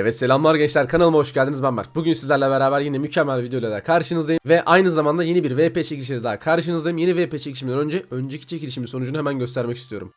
Evet selamlar gençler kanalıma hoş geldiniz ben Berk. Bugün sizlerle beraber yine mükemmel bir videoyla daha karşınızdayım. Ve aynı zamanda yeni bir VP çekilişiyle daha karşınızdayım. Yeni VP çekilişimden önce önceki çekilişimin sonucunu hemen göstermek istiyorum.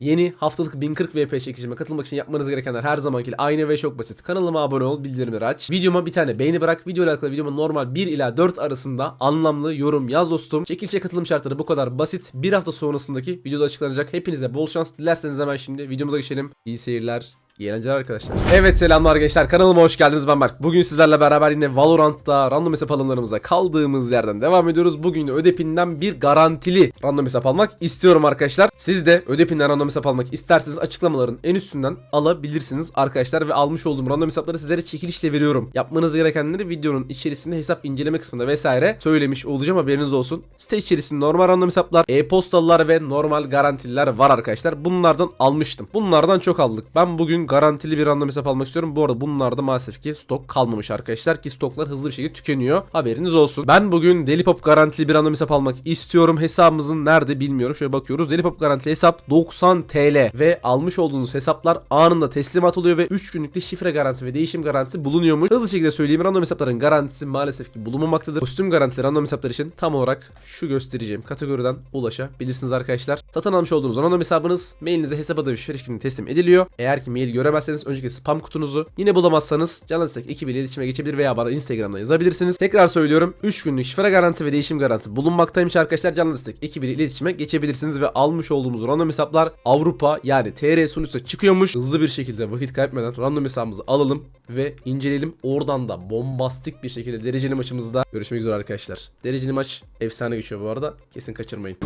Yeni haftalık 1040 VP çekilişime katılmak için yapmanız gerekenler her zamanki aynı ve çok basit. Kanalıma abone ol, bildirimleri aç. Videoma bir tane beğeni bırak. Video ile alakalı videoma normal 1 ila 4 arasında anlamlı yorum yaz dostum. Çekilişe katılım şartları bu kadar basit. Bir hafta sonrasındaki videoda açıklanacak. Hepinize bol şans. Dilerseniz hemen şimdi videomuza geçelim. İyi seyirler. İyi arkadaşlar. Evet selamlar gençler kanalıma hoş geldiniz ben Berk. Bugün sizlerle beraber yine Valorant'ta random hesap alımlarımıza kaldığımız yerden devam ediyoruz. Bugün de Ödepin'den bir garantili random hesap almak istiyorum arkadaşlar. Siz de Ödepin'den random hesap almak isterseniz açıklamaların en üstünden alabilirsiniz arkadaşlar. Ve almış olduğum random hesapları sizlere çekilişle veriyorum. Yapmanız gerekenleri videonun içerisinde hesap inceleme kısmında vesaire söylemiş olacağım haberiniz olsun. Site içerisinde normal random hesaplar, e-postalılar ve normal garantililer var arkadaşlar. Bunlardan almıştım. Bunlardan çok aldık. Ben bugün garantili bir random hesap almak istiyorum. Bu arada bunlarda maalesef ki stok kalmamış arkadaşlar ki stoklar hızlı bir şekilde tükeniyor. Haberiniz olsun. Ben bugün Delipop garantili bir random hesap almak istiyorum. Hesabımızın nerede bilmiyorum. Şöyle bakıyoruz. Delipop garantili hesap 90 TL ve almış olduğunuz hesaplar anında teslimat oluyor ve 3 günlükte şifre garantisi ve değişim garantisi bulunuyormuş. Hızlı şekilde söyleyeyim. Random hesapların garantisi maalesef ki bulunmamaktadır. Kostüm garantili random hesaplar için tam olarak şu göstereceğim kategoriden ulaşabilirsiniz arkadaşlar. Satın almış olduğunuz random hesabınız mailinize hesap adı ve şeklinde teslim ediliyor. Eğer ki mail göremezseniz önceki spam kutunuzu yine bulamazsanız Canlı Destek ekibiyle iletişime geçebilir veya bana Instagram'dan yazabilirsiniz. Tekrar söylüyorum 3 günlük şifre garantisi ve değişim garantisi bulunmaktaymış arkadaşlar. Canlı Destek ekibiyle iletişime geçebilirsiniz ve almış olduğumuz random hesaplar Avrupa yani TR sunucuda çıkıyormuş. Hızlı bir şekilde vakit kaybetmeden random hesabımızı alalım ve inceleyelim. Oradan da bombastik bir şekilde dereceli maçımızda görüşmek üzere arkadaşlar. Dereceli maç efsane geçiyor bu arada. Kesin kaçırmayın.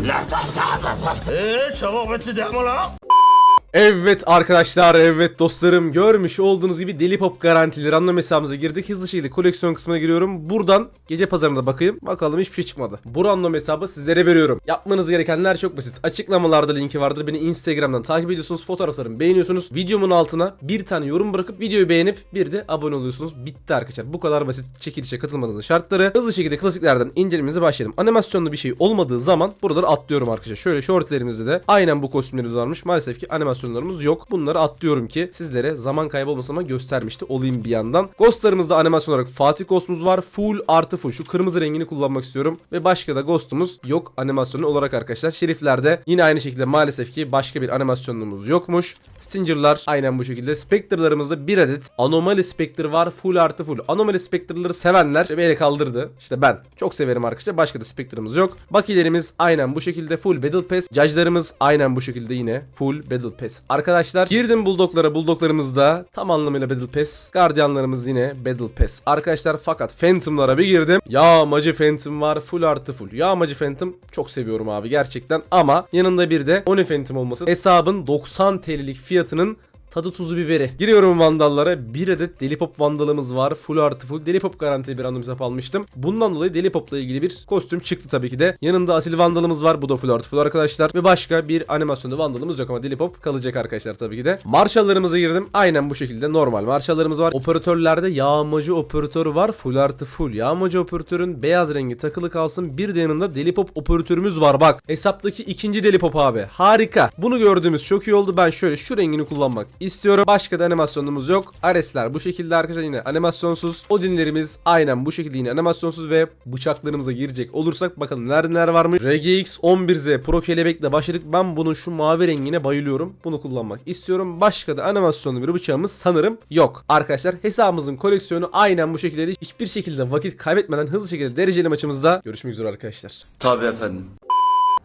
Eee çabuk bitti değil lan? Evet arkadaşlar, evet dostlarım görmüş olduğunuz gibi Deli Pop garantili random hesabımıza girdik. Hızlı şekilde koleksiyon kısmına giriyorum. Buradan gece pazarına bakayım. Bakalım hiçbir şey çıkmadı. Bu random hesabı sizlere veriyorum. Yapmanız gerekenler çok basit. Açıklamalarda linki vardır. Beni Instagram'dan takip ediyorsunuz. Fotoğraflarımı beğeniyorsunuz. Videomun altına bir tane yorum bırakıp videoyu beğenip bir de abone oluyorsunuz. Bitti arkadaşlar. Bu kadar basit çekilişe katılmanızın şartları. Hızlı şekilde klasiklerden incelememize başlayalım. Animasyonlu bir şey olmadığı zaman buraları atlıyorum arkadaşlar. Şöyle shortlerimizde de aynen bu kostümleri varmış. Maalesef ki animasyonlarımız yok. Bunları atlıyorum ki sizlere zaman kaybı olmasın ama göstermişti olayım bir yandan. Ghostlarımızda animasyon olarak Fatih Ghost'umuz var. Full artı full. Şu kırmızı rengini kullanmak istiyorum. Ve başka da Ghost'umuz yok animasyonu olarak arkadaşlar. Şeriflerde yine aynı şekilde maalesef ki başka bir animasyonumuz yokmuş. Stinger'lar aynen bu şekilde. Spectre'larımızda bir adet Anomaly Spectre var. Full artı full. Anomaly Spectre'ları sevenler bir ele kaldırdı. İşte ben çok severim arkadaşlar. Başka da Spectre'ımız yok. Bakilerimiz aynen bu şekilde full Battle Pass. Judge'larımız aynen bu şekilde yine full Battle Pass. Arkadaşlar girdim Bulldog'lara. Bulldog'larımız da tam anlamıyla Battle Pass. Guardian'larımız yine Battle Pass. Arkadaşlar fakat Phantom'lara bir girdim. Yağmacı Phantom var. Full artı full. Yağmacı Phantom çok seviyorum abi gerçekten. Ama yanında bir de Oni Phantom olması hesabın 90 TL'lik fiyatının tadı tuzu biberi. Giriyorum vandallara. Bir adet Deli Pop vandalımız var. Full artı full. Deli Pop garantili bir random almıştım. Bundan dolayı Deli Pop'la ilgili bir kostüm çıktı tabii ki de. Yanında asil vandalımız var. Bu da full artı full arkadaşlar. Ve başka bir animasyonda vandalımız yok ama Deli Pop kalacak arkadaşlar tabii ki de. Marshall'larımıza girdim. Aynen bu şekilde normal Marshall'larımız var. Operatörlerde yağmacı operatörü var. Full artı full. Yağmacı operatörün beyaz rengi takılı kalsın. Bir de yanında Deli Pop operatörümüz var. Bak hesaptaki ikinci Deli Pop abi. Harika. Bunu gördüğümüz çok iyi oldu. Ben şöyle şu rengini kullanmak istiyorum. Başka da animasyonumuz yok. Aresler bu şekilde arkadaşlar yine animasyonsuz. Odinlerimiz aynen bu şekilde yine animasyonsuz ve bıçaklarımıza girecek olursak bakalım neler neler varmış. RGX 11Z Pro kelebekle başladık. Ben bunun şu mavi rengine bayılıyorum. Bunu kullanmak istiyorum. Başka da animasyonlu bir bıçağımız sanırım yok. Arkadaşlar hesabımızın koleksiyonu aynen bu şekilde. Hiçbir şekilde vakit kaybetmeden hızlı şekilde dereceli maçımızda görüşmek üzere arkadaşlar. Tabii efendim.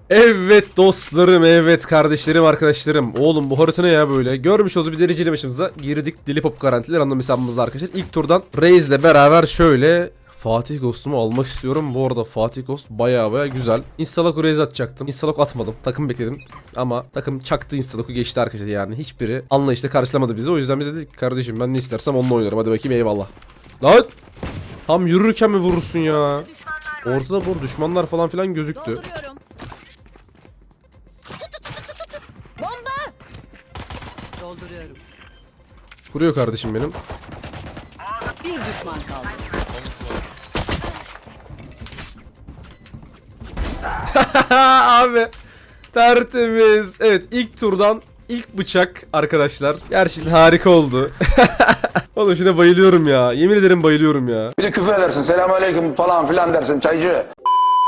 Evet dostlarım, evet kardeşlerim, arkadaşlarım. Oğlum bu harita ne ya böyle? Görmüş olduğunuz bir dereceli maçımıza girdik. Deli Pop garantili random hesabımızda arkadaşlar. İlk turdan Reis'le beraber şöyle Fatih Ghost'umu almak istiyorum. Bu arada Fatih Ghost baya baya güzel. Instalok Reis atacaktım. Instalok atmadım. Takım bekledim. Ama takım çaktı Instalok'u geçti arkadaşlar yani. Hiçbiri anlayışla karşılamadı bizi. O yüzden biz dedik kardeşim ben ne istersem onunla oynarım. Hadi bakayım eyvallah. Lan! Tam yürürken mi vurursun ya? Ortada bu düşmanlar falan filan gözüktü. Kuruyor kardeşim benim. Bir düşman kaldı. Abi tertemiz. Evet ilk turdan ilk bıçak arkadaşlar. Gerçekten harika oldu. Oğlum şuna bayılıyorum ya. Yemin ederim bayılıyorum ya. Bir de küfür edersin. Selamünaleyküm falan filan dersin çaycı.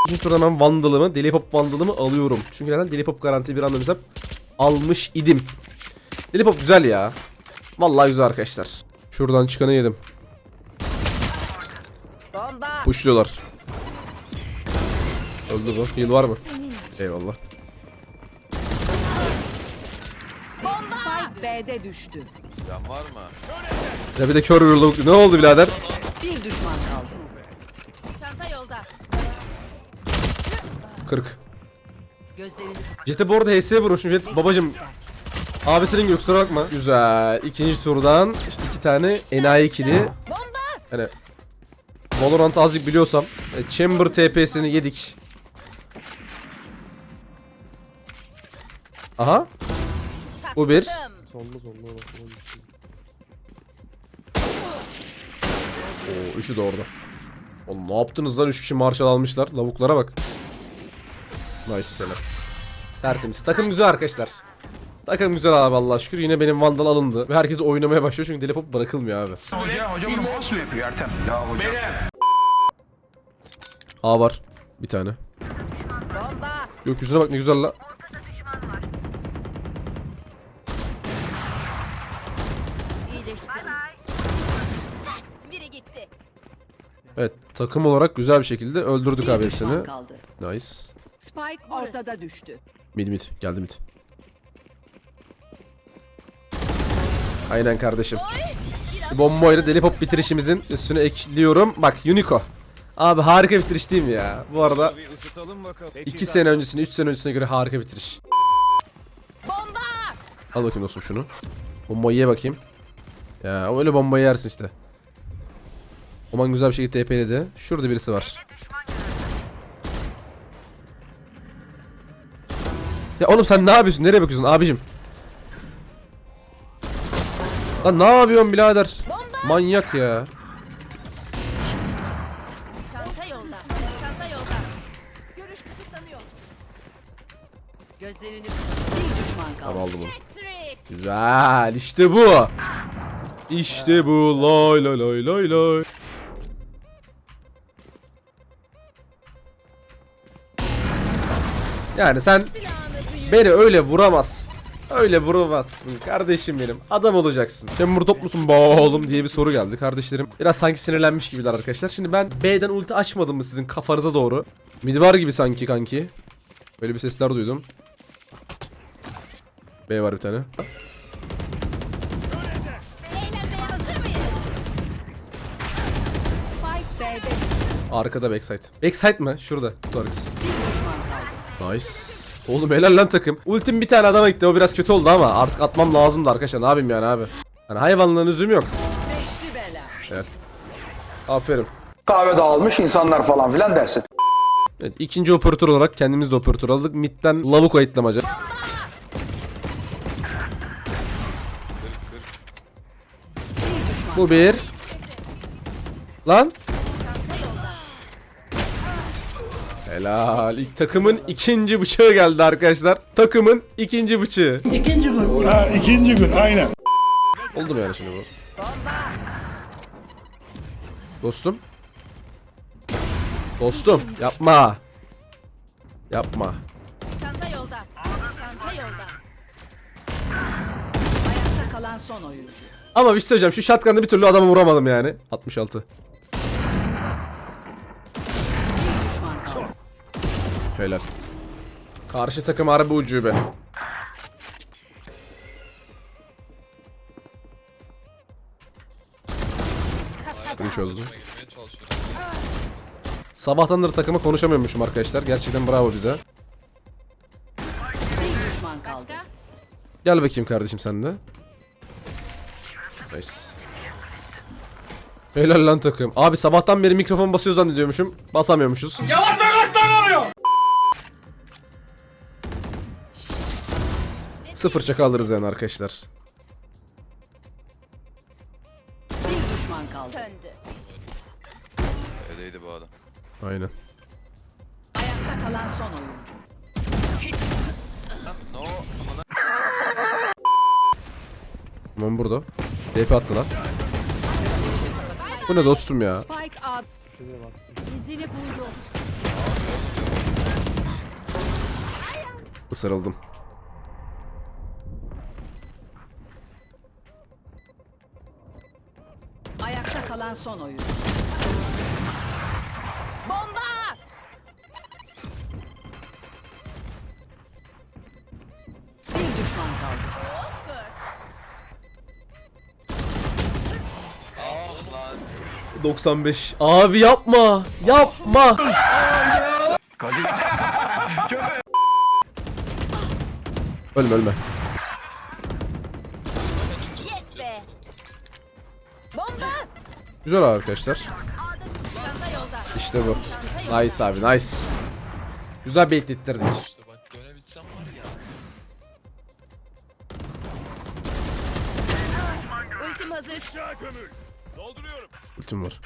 İkinci turda ben Vandal'ımı, Deli Pop Vandal'ımı alıyorum. Çünkü neden? Deli Pop garanti bir anda mesela almış idim. Deli Pop güzel ya. Vallahi güzel arkadaşlar. Şuradan çıkanı yedim. Bomba. Pushluyorlar. Öldü bu. Heal var mı? Eyvallah. Spike B'de düştü. Can var mı? Ya bir de kör vuruldu. Ne oldu birader? Bir düşman kaldı. Çanta yolda. 40. Gözlerini Jet'e bu arada HS'ye vurmuşum. Jet babacım. Abisinin gibi kusura bakma. Güzel. İkinci turdan iki tane enayi ikili. Hani Valorant azıcık biliyorsam. e, Chamber TP'sini yedik. Aha. Bu bir. Oo, üçü de orada. Oğlum ne yaptınız lan? Üç kişi marşal almışlar. Lavuklara bak. Nice selam. Tertemiz. Takım güzel arkadaşlar. Takım güzel abi Allah'a şükür. Yine benim Vandal alındı. Ve herkes oynamaya başlıyor çünkü Deli Pop bırakılmıyor abi. Hoca, hoca bunu mouse mu yapıyor Ertem? Ya hocam. A var. Bir tane. bomba. Gökyüzüne bak ne güzel la. İyileştirin. Biri gitti. Evet takım olarak güzel bir şekilde öldürdük Bir abi hepsini. Nice. Spike ortada düştü. Mid mid. Geldi mid. Aynen kardeşim. Bombayla Deli Pop bitirişimizin üstüne ekliyorum. Bak Unico. Abi harika bitiriş değil mi ya? Bu arada 2 sene öncesine 3 sene öncesine göre harika bitiriş. Bomba! Al bakayım dostum şunu. Bombayı ye bakayım. Ya öyle bombayı yersin işte. Oman güzel bir şekilde TP'ledi. Şurada birisi var. Ya oğlum sen ne yapıyorsun? Nereye bakıyorsun abicim? Lan ne yapıyorsun birader? Manyak ya. Çanta yolda. Çanta yolda. Görüş kısıtlanıyor. Gözlerini bir düşman kaldı. Tamam aldı bunu. Trick. Güzel işte bu. İşte bu lay lay lay lay lay. Yani sen beni öyle vuramazsın. Öyle vuramazsın kardeşim benim. Adam olacaksın. Chamber top musun oğlum diye bir soru geldi kardeşlerim. Biraz sanki sinirlenmiş gibiler arkadaşlar. Şimdi ben B'den ulti açmadım mı sizin kafanıza doğru? Mid var gibi sanki kanki. Böyle bir sesler duydum. B var bir tane. Arkada backside. Backside mı? Şurada. Kaldı. Nice. Oğlum helal lan takım. Ultim bir tane adama gitti. O biraz kötü oldu ama artık atmam lazımdı arkadaşlar. Ne yapayım yani abi. Hani hayvanlığın üzüm yok. Bela. Aferin. Kahve dağılmış insanlar falan filan dersin. Evet, ikinci operatör olarak kendimiz de operatör aldık. Mid'den lavuk ayıtlamaca. Bu bir. Lan. Helal. İlk takımın ikinci bıçağı geldi arkadaşlar. Takımın ikinci bıçağı. Ha, ikinci gün aynen. Oldu mu yani şimdi bu? Dostum. Dostum yapma. Yapma. Çanta yolda. Çanta yolda. Ayakta kalan son oyuncu. Ama bir şey söyleyeceğim. Şu shotgun'da bir türlü adamı vuramadım yani. 66. Helal. Karşı takım harbi ucube. Üç çalışıyorum. Sabahtandır takıma konuşamıyormuşum arkadaşlar. Gerçekten bravo bize. Gel bakayım kardeşim sen de. Nice. Helal lan takım. Abi sabahtan beri mikrofon basıyor zannediyormuşum. Basamıyormuşuz. Sıfır çaka alırız yani arkadaşlar. Bir düşman kaldı. Söndü. Evdeydi bu adam. Aynen. Ayakta kalan son oyuncu. No. Amına. Tamam burada. TP attılar. Bu ne dostum ya? Spike out. İzini buldu. Isırıldım. Ayakta kalan son oyuncu. Bomba! Bir düşman kaldı. 95. Abi yapma. Yapma. ölme ölme. Güzel arkadaşlar. İşte bu. Nice abi nice. Güzel baitlettirdik. Ultim hazır. Ultim var.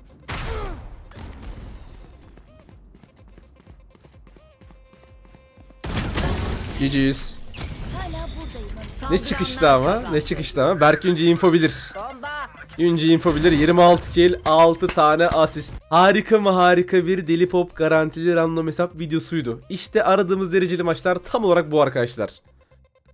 GG's. Hala buradayım. Ne çıkıştı ama? Ne çıkıştı ama? Berk Ünce info bilir. Bomba! Ünce info bilir. 26 kill, 6 tane asist. Harika mı harika bir Deli Pop garantili random hesap videosuydu. İşte aradığımız dereceli maçlar tam olarak bu arkadaşlar.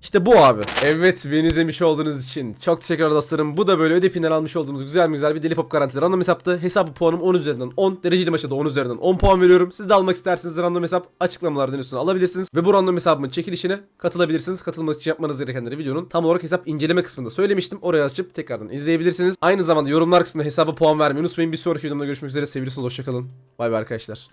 İşte bu abi. Evet beni izlemiş olduğunuz için çok teşekkürler dostlarım. Bu da böyle ödepinden almış olduğumuz güzel güzel bir Deli Pop garantili random hesaptı. Hesabı puanım 10 üzerinden 10. Dereceli maça da 10 üzerinden 10 puan veriyorum. Siz de almak isterseniz random hesap açıklamalardan üstüne alabilirsiniz. Ve bu random hesabımın çekilişine katılabilirsiniz. Katılmak için yapmanız gerekenleri videonun tam olarak hesap inceleme kısmında söylemiştim. Oraya açıp tekrardan izleyebilirsiniz. Aynı zamanda yorumlar kısmında hesaba puan vermeyi unutmayın. Bir sonraki videomda görüşmek üzere. Seviliyorsunuz. Hoşçakalın. Bay bay arkadaşlar.